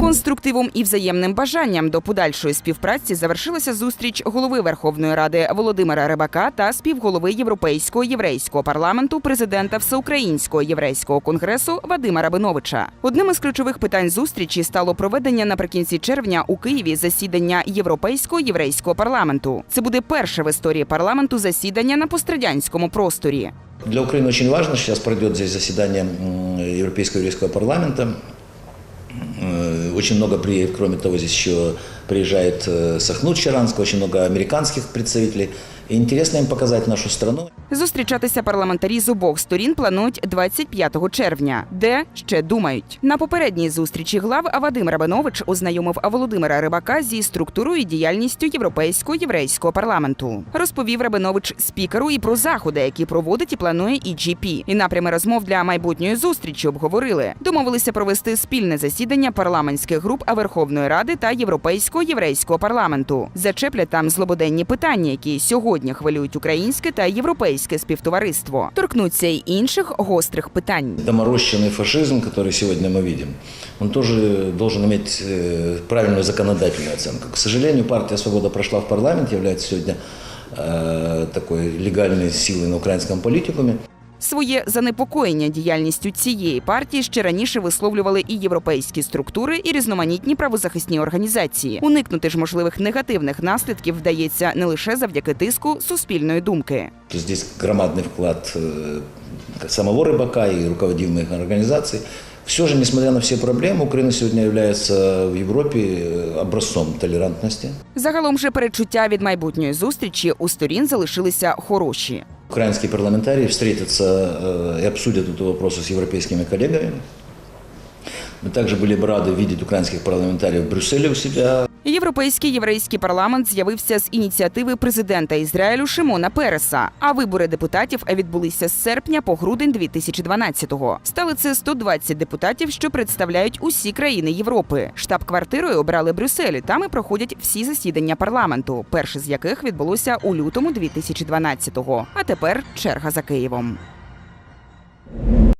Конструктивом і взаємним бажанням до подальшої співпраці завершилася зустріч голови Верховної Ради Володимира Рибака та співголови Європейського єврейського парламенту, президента Всеукраїнського єврейського конгресу Вадима Рабиновича. Одним із ключових питань зустрічі стало проведення наприкінці червня у Києві засідання Європейського єврейського парламенту. Це буде перше в історії парламенту засідання на пострадянському просторі. Для Украины очень важно, сейчас пройдет здесь заседание м, Европейского еврейского парламента. Э, Очень много приедет, кроме того, здесь еще приезжает э, Сахнут Чаранского, очень много американских представителей. И интересно им показать нашу страну. Зустрічатися парламентарі з обох сторін планують 25 червня, де ще думають. На попередній зустрічі глав Вадим Рабинович ознайомив Володимира Рибака зі структурою і діяльністю Європейського єврейського парламенту. Розповів Рабинович спікеру і про заходи, які проводить і планує EGP. І напрями розмов для майбутньої зустрічі обговорили. Домовилися провести спільне засідання парламентських груп Верховної Ради та Європейського єврейського парламенту. Зачеплять там злободенні питання, які сьогодні хвилюють українське та європейське співтовариство. Торкнуться й інших гострих питань. Доморощенный фашизм, который сегодня мы видим, он тоже должен иметь э, правильную законодательную оценку. К сожалению, партия «Свобода» прошла в парламент, является сегодня э, такой легальной силой на украинском политикуме. Своє занепокоєння діяльністю цієї партії ще раніше висловлювали і європейські структури, і різноманітні правозахисні організації. Уникнути ж можливих негативних наслідків вдається не лише завдяки тиску суспільної думки. То Здесь громадный вклад э, самого рыбака и руководимых организаций. Все же, несмотря на все проблемы, Украина сегодня является в Европе э, образцом толерантности. Загалом же передчуття від майбутньої зустрічі у сторін залишилися хороші. Украинские парламентарии встретятся э, и обсудят этот вопрос с европейскими коллегами. Мы также были бы рады видеть украинских парламентариев в Брюсселе у себя. Європейський єврейський парламент з'явився з ініціативи президента Ізраїлю Шимона Переса. А вибори депутатів відбулися з серпня по грудень 2012-го. Стали це 120 депутатів, що представляють усі країни Європи. Штаб-квартирою обрали Брюсселі. Там і проходять всі засідання парламенту, перше з яких відбулося у лютому 2012-го. А тепер черга за Києвом.